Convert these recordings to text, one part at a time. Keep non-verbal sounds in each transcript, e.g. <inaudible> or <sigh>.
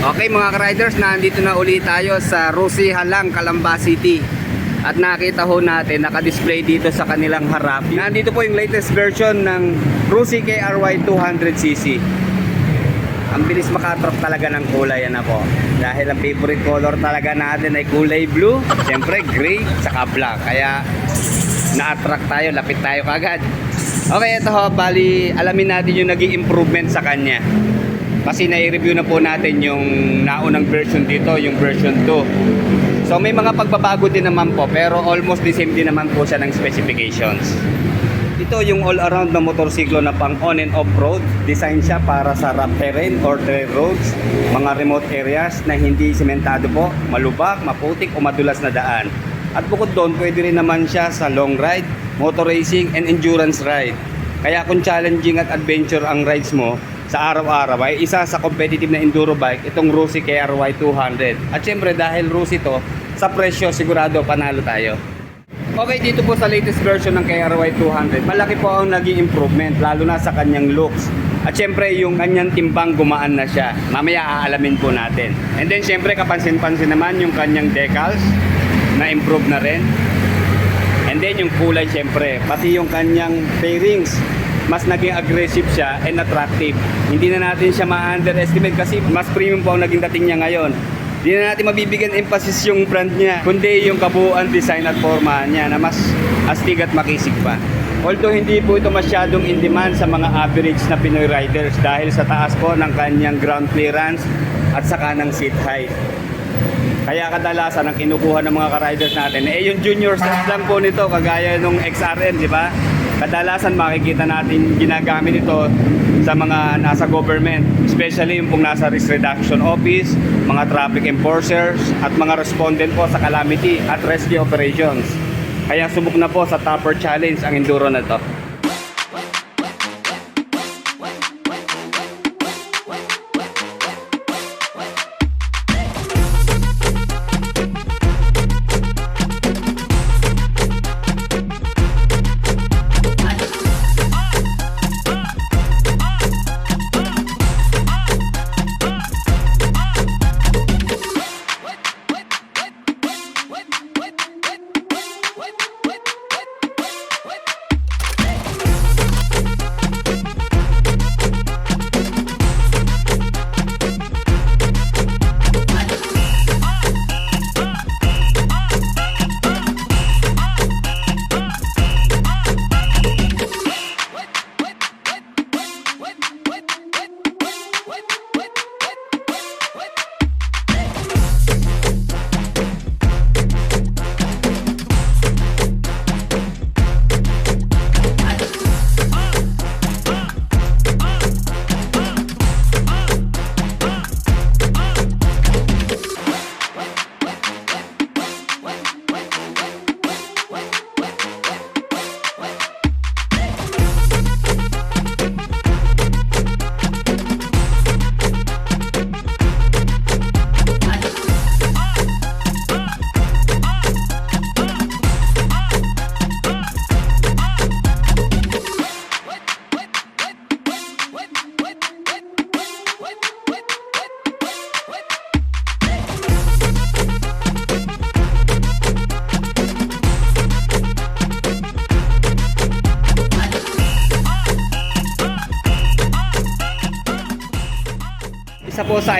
Okay mga ka-riders, nandito na uli tayo sa Rosie Halang, Calamba City. At nakita ho natin, naka-display dito sa kanilang harap. Nandito po yung latest version ng Rosie KRY 200cc. Ang bilis makatrap talaga ng kulay yan ako. Dahil ang favorite color talaga natin ay kulay blue, siyempre gray, saka black. Kaya na-attract tayo, lapit tayo kagad. Okay, ito ho, bali alamin natin yung naging improvement sa kanya. Kasi nai-review na po natin yung naunang version dito, yung version 2. So may mga pagbabago din naman po, pero almost the same din naman po siya ng specifications. Ito yung all-around na motorsiklo na pang on and off-road. Design siya para sa rough terrain or trail roads, mga remote areas na hindi sementado po, malubak, maputik o madulas na daan. At bukod doon, pwede rin naman siya sa long ride, motor racing, and endurance ride. Kaya kung challenging at adventure ang rides mo sa araw-araw ay isa sa competitive na enduro bike itong Rusi KRY 200. At syempre dahil Rusi to, sa presyo sigurado panalo tayo. Okay, dito po sa latest version ng KRY 200, malaki po ang naging improvement, lalo na sa kanyang looks. At syempre, yung kanyang timbang gumaan na siya. Mamaya aalamin po natin. And then syempre, kapansin-pansin naman yung kanyang decals na improve na rin. And then yung kulay syempre, pati yung kanyang fairings, mas naging aggressive siya and attractive. Hindi na natin siya ma-underestimate kasi mas premium po ang naging dating niya ngayon. Hindi na natin mabibigyan emphasis yung brand niya, kundi yung kabuuan design at forma niya na mas astig at makisig pa. Although hindi po ito masyadong in demand sa mga average na Pinoy riders dahil sa taas po ng kanyang ground clearance at saka ng seat height. Kaya kadalasan ang kinukuha ng mga ka-riders natin, eh yung junior set lang po nito, kagaya nung XRM, di ba? Kadalasan makikita natin ginagamit ito sa mga nasa government, especially yung pong nasa risk reduction office, mga traffic enforcers, at mga respondent po sa calamity at rescue operations. Kaya subok na po sa Topper Challenge ang enduro na to.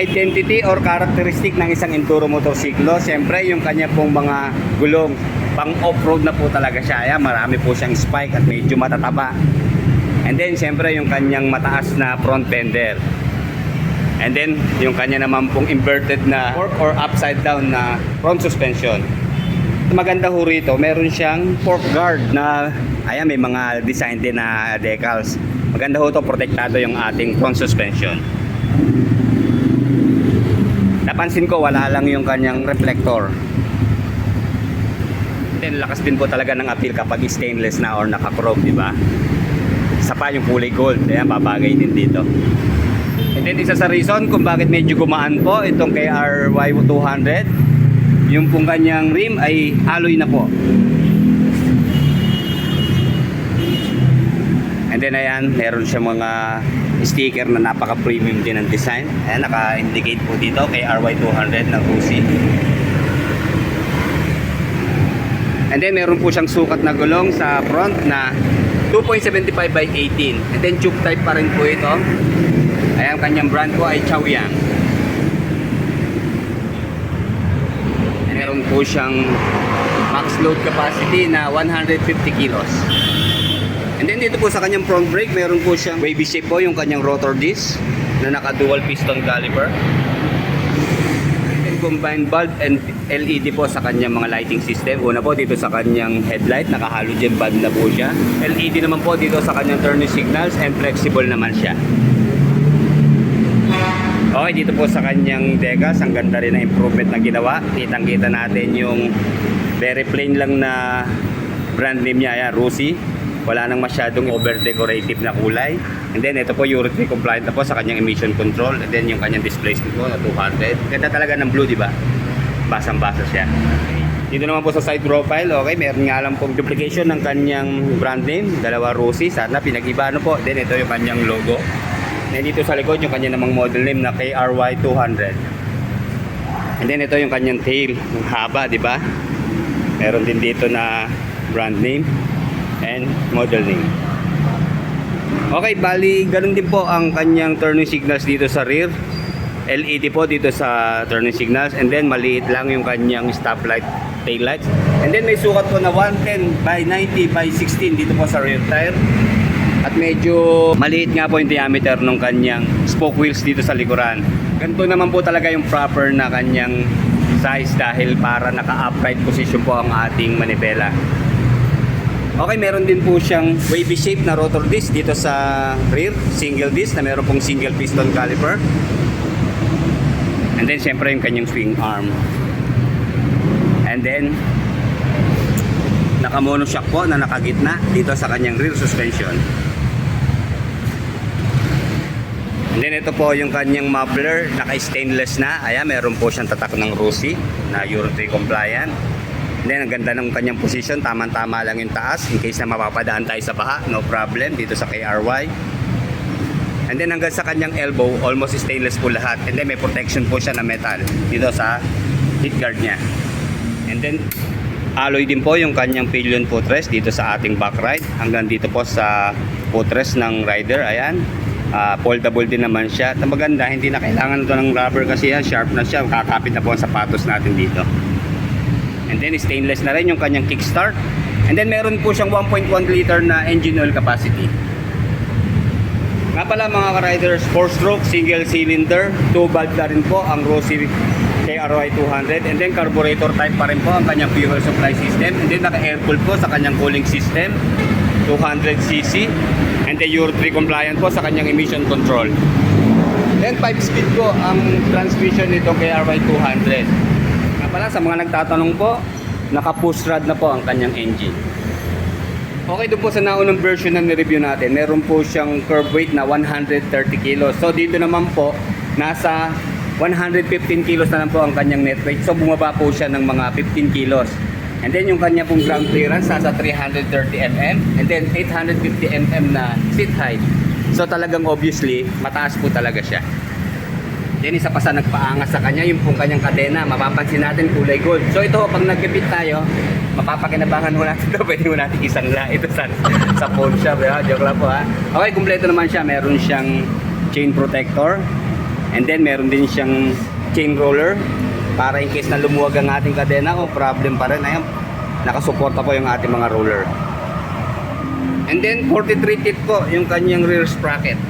Identity or characteristic ng isang enduro motorsiklo, siyempre yung kanya pong mga gulong. Pang off-road na po talaga siya. Ayan, marami po siyang spike at medyo matataba. And then siyempre yung kanyang mataas na front fender. And then yung kanya naman pong inverted na fork or upside down na front suspension. Maganda ho rito, meron siyang fork guard na ayan may mga design din na decals. Maganda ho to protektado yung ating front suspension. Napansin ko wala lang yung kanyang reflector. Then lakas din po talaga ng appeal kapag stainless na or naka-chrome, di ba? Isa pa yung kulay gold, ayan babagay din dito. And then isa sa reason kung bakit medyo gumaan po itong KRY 200, yung pong kanyang rim ay alloy na po. And then ayan, meron siya mga sticker na napaka-premium din ang design. Ayan, naka-indicate po dito kay RY200 na Rusi. And then meron po siyang sukat na gulong sa front na 2.75 by 18. And then tube type pa rin po ito. Ayan, kanyang brand po ay Chaoyang. Meron po siyang max load capacity na 150 kilos. And then dito po sa kanyang front brake, meron po siyang wavy shape po yung kanyang rotor disc na naka dual piston caliper. And combined bulb and LED po sa kanyang mga lighting system. Una po dito sa kanyang headlight, naka halogen bulb na po siya. LED naman po dito sa kanyang turning signals and flexible naman siya. Okay, dito po sa kanyang Degas, ang ganda rin na improvement na ginawa. Kitang-kita natin yung very plain lang na brand name niya, yan, Rusi. Wala nang masyadong over-decorative na kulay. And then, ito po, Euro 3 compliant na po sa kanyang emission control. And then, yung kanyang display screen po na 200. Ganda talaga ng blue, di ba? Basang-basa siya. Dito naman po sa side profile, okay, meron nga lang pong duplication ng kanyang brand name, dalawa Rusi. Sana pinag-iba ano po. Then, ito yung kanyang logo. And dito sa likod yung kanya namang model name na KRY200. And then ito yung kanyang tail, yung haba, di ba? Meron din dito na brand name and model name. Okay, bali ganun din po ang kanyang turning signals dito sa rear. LED po dito sa turning signals and then maliit lang yung kanyang stoplight tail lights. And then may sukat po na 110 by 90 by 16 dito po sa rear tire. At medyo maliit nga po yung diameter ng kanyang spoke wheels dito sa likuran. Ganito naman po talaga yung proper na kanyang size dahil para naka-upright position po ang ating manibela. Okay, meron din po siyang wavy shape na rotor disc dito sa rear, single disc na meron pong single piston caliper. And then syempre yung kanyang swing arm. And then naka monoshock po na nakagitna dito sa kanyang rear suspension. And then ito po yung kanyang muffler, naka-stainless na. Ayan, meron po siyang tatak ng Rusi na Euro 3 compliant. Then ang ganda ng kanyang position, tamang-tama lang yung taas in case na mapapadaan tayo sa baha, no problem dito sa KRY. And then hanggang sa kanyang elbow, almost stainless po lahat. And then may protection po siya na metal dito sa heat guard niya. And then alloy din po yung kanyang pillion footrest dito sa ating back ride. Hanggang dito po sa footrest ng rider. Ayan. Ah, foldable din naman siya. At maganda, hindi na kailangan ito ng rubber kasi yan, sharp na siya. Kakapit na po ang sapatos natin dito. And then stainless na rin yung kanyang kickstart. And then meron po siyang 1.1 liter na engine oil capacity. Nga pala mga ka-riders, 4-stroke, single cylinder, 2 valve na rin po ang Rossi KRY 200 and then carburetor type pa rin po ang kanyang fuel supply system and then naka-air cool po sa kanyang cooling system 200cc and then Euro 3 compliant po sa kanyang emission control. Then 5 speed po ang transmission nito KRY 200. Pala sa mga nagtatanong po, naka-push rod na po ang kanyang engine. Okay, doon po sa naunang version na ni-review natin, meron po siyang curb weight na 130 kilos. So dito naman po, nasa 115 kilos na lang po ang kanyang net weight. So bumaba po siya ng mga 15 kilos. And then yung kanya pong ground clearance nasa 330 mm and then 850 mm na seat height. So talagang obviously, mataas po talaga siya. Then isa pa sa nagpaangas sa kanya, yung pong kanyang kadena, mapapansin natin kulay gold. So ito, pag nagkipit tayo, mapapakinabangan mo natin ito, <laughs> pwede mo natin isangla ito sa, sa phone shop. Ha? Joke lang po ha. Okay, kumpleto naman siya. Meron siyang chain protector. And then meron din siyang chain roller. Para in case na lumuwag ang ating kadena, o problem pa rin. Ayan, nakasuporta po yung ating mga roller. And then 43 teeth po yung kanyang rear sprocket.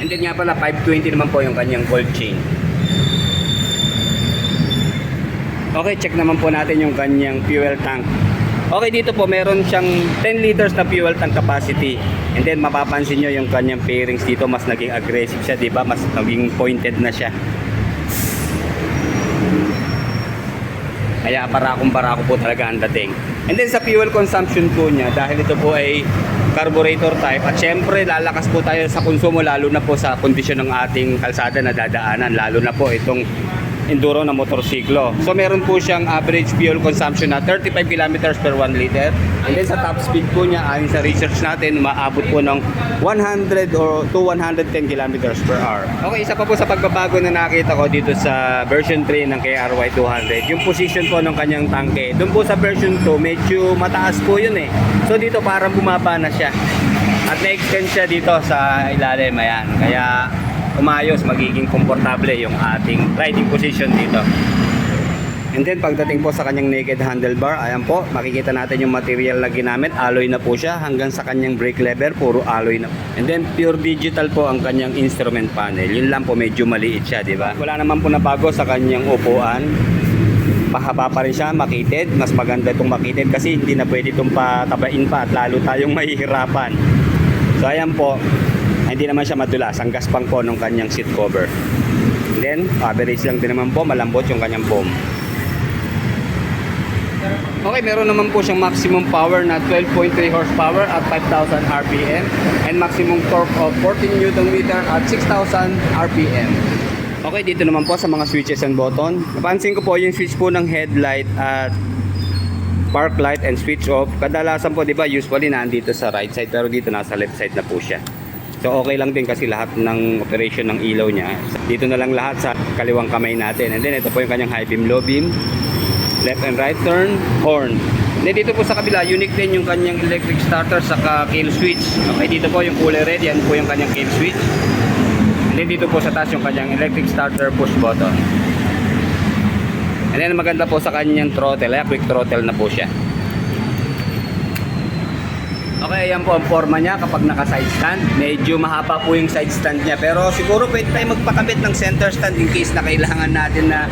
And then nga pala 520 naman po yung kanyang gold chain. Okay, check naman po natin yung kanyang fuel tank. Okay, dito po meron siyang 10 liters na fuel tank capacity. And then mapapansin nyo yung kanyang fairings dito mas naging aggressive siya, di ba? Mas naging pointed na siya. Kaya barakong barako po talaga ang dating. And then sa fuel consumption po niya, dahil ito po ay carburetor type, at syempre lalakas po tayo sa konsumo lalo na po sa kondisyon ng ating kalsada na dadaanan, lalo na po itong enduro na motorsiklo. So meron po siyang average fuel consumption na 35 kilometers per 1 liter. And then sa top speed po niya, ayon sa research natin, maabot po ng 100 or to 110 kilometers per hour. Okay, isa pa po sa pagbabago na nakita ko dito sa version 3 ng KRY 200, yung position po ng kanyang tangke. Doon po sa version 2, medyo mataas po yun eh. So dito parang bumaba na siya. At na-extend siya dito sa ilalim, ayan. Kaya umayos, magiging komportable yung ating riding position dito. And then pagdating po sa kanyang naked handlebar, ayan po, makikita natin yung material na ginamit, alloy na po siya hanggang sa kanyang brake lever, puro alloy na. And then pure digital po ang kanyang instrument panel. Yun lang po medyo maliit siya, di ba? Wala naman po nabago sa kanyang upuan. Pahaba pa rin siya, makitid. Mas maganda itong makitid kasi hindi na pwede itong patabain pa at lalo tayong mahihirapan. So ayan po, hindi naman siya madulas. Ang gaspang po ng kanyang seat cover. And then, average lang din naman po, malambot yung kanyang foam. Okay, meron naman po siyang maximum power na 12.3 horsepower at 5,000 RPM and maximum torque of 14 Newton meter at 6,000 RPM. Okay, dito naman po sa mga switches and button. Napansin ko po yung switch po ng headlight at park light and switch off. Kadalasan po, di ba, usually nandito sa right side pero dito nasa left side na po siya. So okay lang din kasi lahat ng operation ng ilaw niya. Dito na lang lahat sa kaliwang kamay natin. And then ito po yung kanyang high beam, low beam, left and right turn, horn. And then dito po sa kabila, unique din yung kanyang electric starter saka kill switch. Okay, dito po yung cooler red, yan po yung kanyang kill switch. And then dito po sa taas yung kanyang electric starter push button. And then maganda po sa kanyang throttle, eh, quick throttle na po siya. Okay, ayan po ang forma niya kapag naka-side stand. Medyo mahaba po yung side stand niya. Pero siguro pwede tayo magpakabit ng center stand in case na kailangan natin na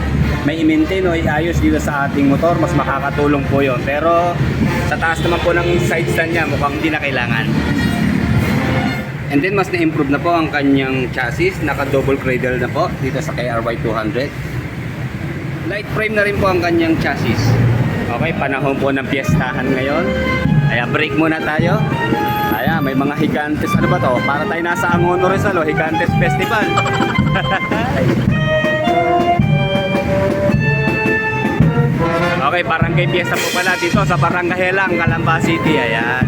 may i-maintain o iayos dito sa ating motor. Mas makakatulong po yon. Pero sa taas naman po ng side stand niya, mukhang hindi na kailangan. And then mas na-improve na po ang kanyang chassis. Naka-double cradle na po dito sa KRY 200. Light frame na rin po ang kanyang chassis. Okay, panahon po ng piyestahan ngayon. Kaya break muna tayo. Ayan, may mga Higantes. Ano ba to? Para tayo nasa Angono Rizal, oh, Higantes Festival. <laughs> okay, barangay piyesta po pala dito sa Barangay Helang, Calamba City. Ayan.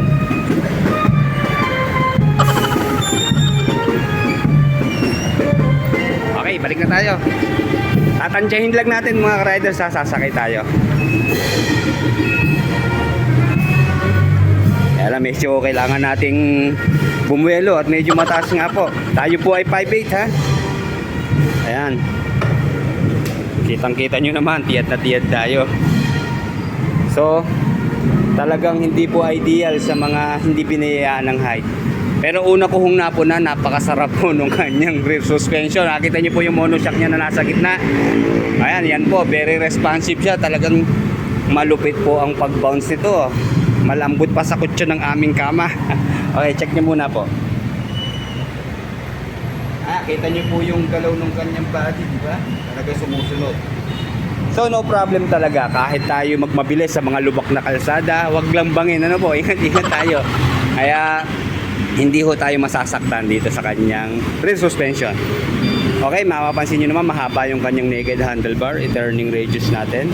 Okay, balik na tayo. Tatansyahin lang natin mga riders sa sasakay tayo. Kaya lang medyo kailangan nating bumuelo at medyo mataas nga po. Tayo po ay 5'8 ha. Ayan. Kitang kita nyo naman, tiyad na tiyad tayo. So, talagang hindi po ideal sa mga hindi binayaan ng height. Pero una ko hong napuna, napakasarap po nung kanyang rear suspension. Nakita niyo po yung monoshock niya na nasa gitna. Ayan, yan po, very responsive siya. Talagang malupit po ang pag-bounce nito. Malambot pa sa kutso ng aming kama. <laughs> okay, check niyo muna po. Ah, kita niyo po yung galaw ng kanyang body, di ba? Talaga sumusunod. So no problem talaga kahit tayo magmabilis sa mga lubak na kalsada, wag lang bangin ano po, <laughs> ingat-ingat tayo. Kaya hindi ho tayo masasaktan dito sa kanyang rear suspension. Okay, mapapansin nyo naman mahaba yung kanyang naked handlebar, turning radius natin.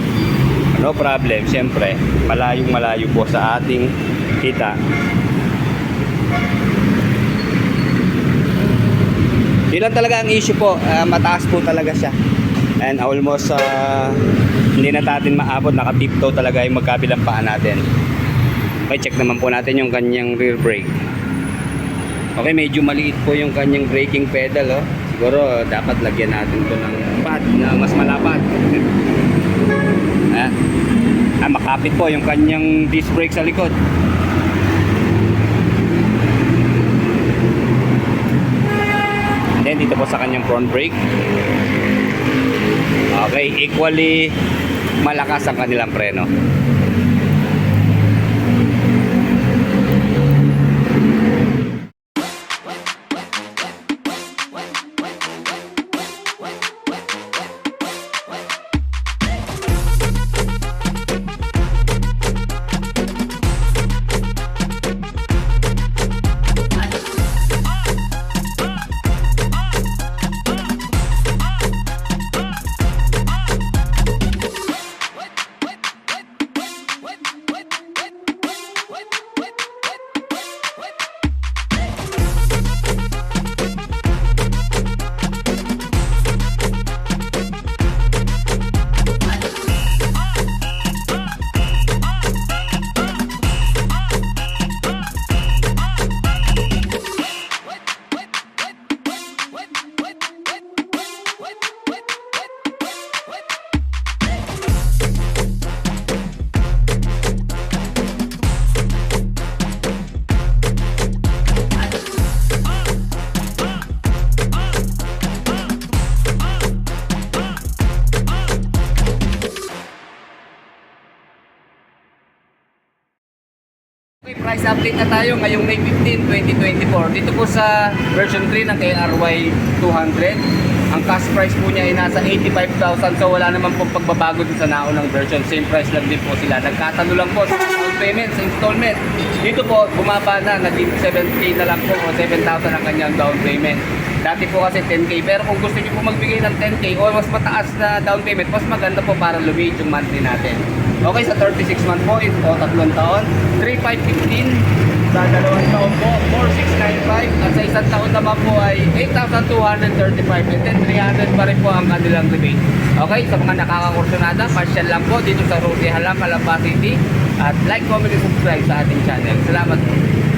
No problem, siyempre, malayong malayo po sa ating kita. Yun lang talaga ang issue po, ah, mataas po talaga siya. And almost ah, hindi na natin maabot, naka-tiptoe talaga yung magkabilang paa natin. Okay, check naman po natin yung kanyang rear brake. Okay, medyo maliit po yung kanyang braking pedal. Oh. Siguro dapat lagyan natin to ng pad na mas malapad. Ah, ah, makapit po yung kanyang disc brake sa likod. And then dito po sa kanyang front brake. Okay, equally malakas ang kanilang preno. Price update na tayo ngayong May 15, 2024. Dito po sa version 3 ng KRY 200. Ang cash price po niya ay nasa 85,000 so wala naman pong pagbabago dun sa naunang version. Same price lang din po sila. Nagkatalo lang po sa down payment, sa installment. Dito po, bumaba na, naging 7K na lang po o 7,000 ang kanyang down payment. Dati po kasi 10K, pero kung gusto niyo po magbigay ng 10K o mas mataas na down payment, mas maganda po para lumiit yung monthly natin. Okay, sa 36 month po, ito tatlong taon, 3,515 sa dalawang taon po, 4,695 at sa isang taon naman po ay 8,235 and then 300 pa rin po ang kanilang rebate. Okay, sa mga nakakakursunada, partial lang po dito sa Rosie Halang, Calamba City at like, comment, and subscribe sa ating channel. Salamat po.